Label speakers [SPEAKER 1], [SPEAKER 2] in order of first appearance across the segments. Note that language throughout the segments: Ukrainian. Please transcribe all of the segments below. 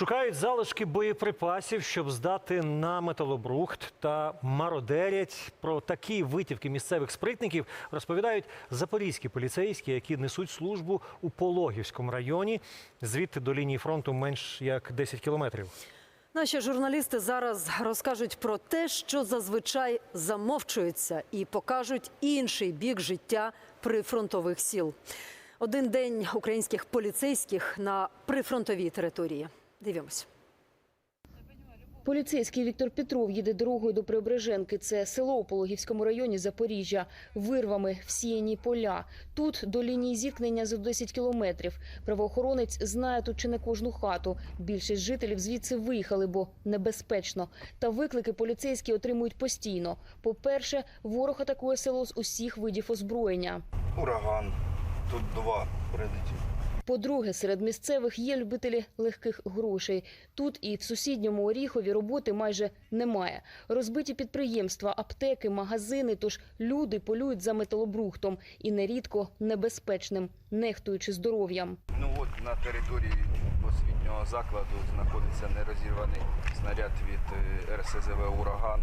[SPEAKER 1] Шукають залишки боєприпасів, щоб здати на металобрухт та мародерять. Про такі витівки місцевих спритників розповідають запорізькі поліцейські, які несуть службу у Пологівському районі. Звідти до лінії фронту менш як 10 кілометрів.
[SPEAKER 2] Наші журналісти зараз розкажуть про те, що зазвичай замовчується, і покажуть інший бік життя прифронтових сіл. Один день українських поліцейських на прифронтовій території. Дивимось.
[SPEAKER 3] Поліцейський Віктор Петров їде дорогою до Преображенки. Це село у Пологівському районі Запоріжжя. Вирвами всіяні поля. Тут до лінії зіткнення за 10 кілометрів. Правоохоронець знає тут чи не кожну хату. Більшість жителів звідси виїхали, бо небезпечно. Та виклики поліцейські отримують постійно. По-перше, ворог атакує село з усіх видів озброєння.
[SPEAKER 4] Ураган. Тут два прилетів.
[SPEAKER 3] По-друге, серед місцевих є любителі легких грошей. Тут і в сусідньому Оріхові роботи майже немає. Розбиті підприємства, аптеки, магазини. Тож люди полюють за металобрухтом і нерідко небезпечним, нехтуючи здоров'ям.
[SPEAKER 4] Ну от на території освітнього закладу знаходиться нерозірваний снаряд від е, РСЗВ Ураган.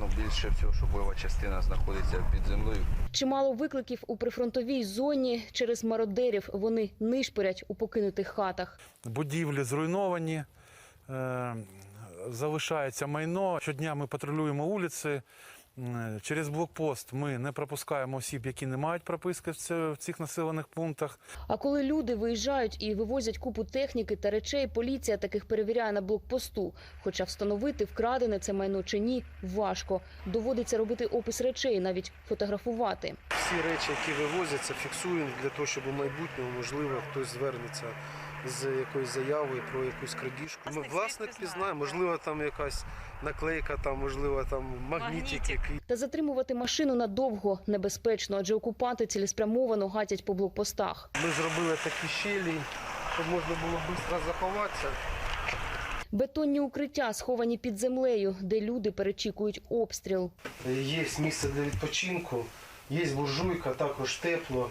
[SPEAKER 4] Ну, більше всього, що бойова частина знаходиться під землею.
[SPEAKER 3] Чимало викликів у прифронтовій зоні через мародерів. Вони нишпорять у покинутих хатах.
[SPEAKER 5] будівлі зруйновані, е, залишається майно. Щодня ми патрулюємо вулиці. М, Через блокпост ми не пропускаємо осіб, які не мають прописки в це- в цих населених пунктах.
[SPEAKER 3] А коли люди виїжджають і вивозять купу техніки та речей, поліція таких перевіряє на блокпосту. Хоча встановити, вкрадене це майно чи ні, важко. Доводиться робити опис речей, навіть фотографувати.
[SPEAKER 6] Всі речі, які вивозяться, фіксуємо для того, щоб у майбутньому, можливо, хтось звернеться з якоюсь заявою про якусь крадіжку. Ми власник пізнає, можливо, там якась наклейка, там, можливо, там магнітик який.
[SPEAKER 3] Та затримувати машину надовго небезпечно, адже окупанти цілеспрямовано гатять по блокпостах.
[SPEAKER 6] Ми зробили такі щелі, щоб можна було швидко заховатися.
[SPEAKER 3] Бетонні укриття сховані під землею, де люди перечікують обстріл.
[SPEAKER 6] Є місце для відпочинку, є буржуйка, також тепло.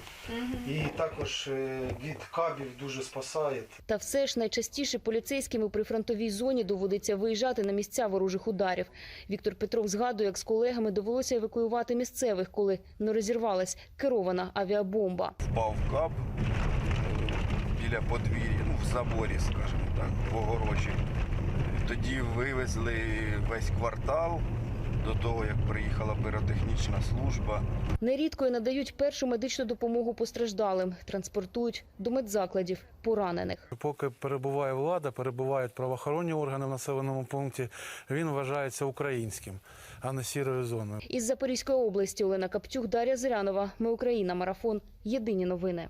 [SPEAKER 6] І також е, від кабів дуже спасає.
[SPEAKER 3] Та все ж найчастіше поліцейським у прифронтовій зоні доводиться виїжджати на місця ворожих ударів. Віктор Петров згадує, як з колегами довелося евакуювати місцевих, коли не розірвалась керована авіабомба.
[SPEAKER 4] Впав кап е, біля подвір'я, ну в заборі, скажімо так, в огорожі. Тоді вивезли весь квартал до того, як приїхала піротехнічна служба.
[SPEAKER 3] Нерідко й надають першу медичну допомогу постраждалим, транспортують до медзакладів поранених.
[SPEAKER 5] Поки перебуває влада, перебувають правоохоронні органи в населеному пункті, він вважається українським, а не сірою зоною.
[SPEAKER 3] Із Запорізької області Олена Каптюк, Дар'я Зирянова. Ми Україна. Марафон. Єдині новини.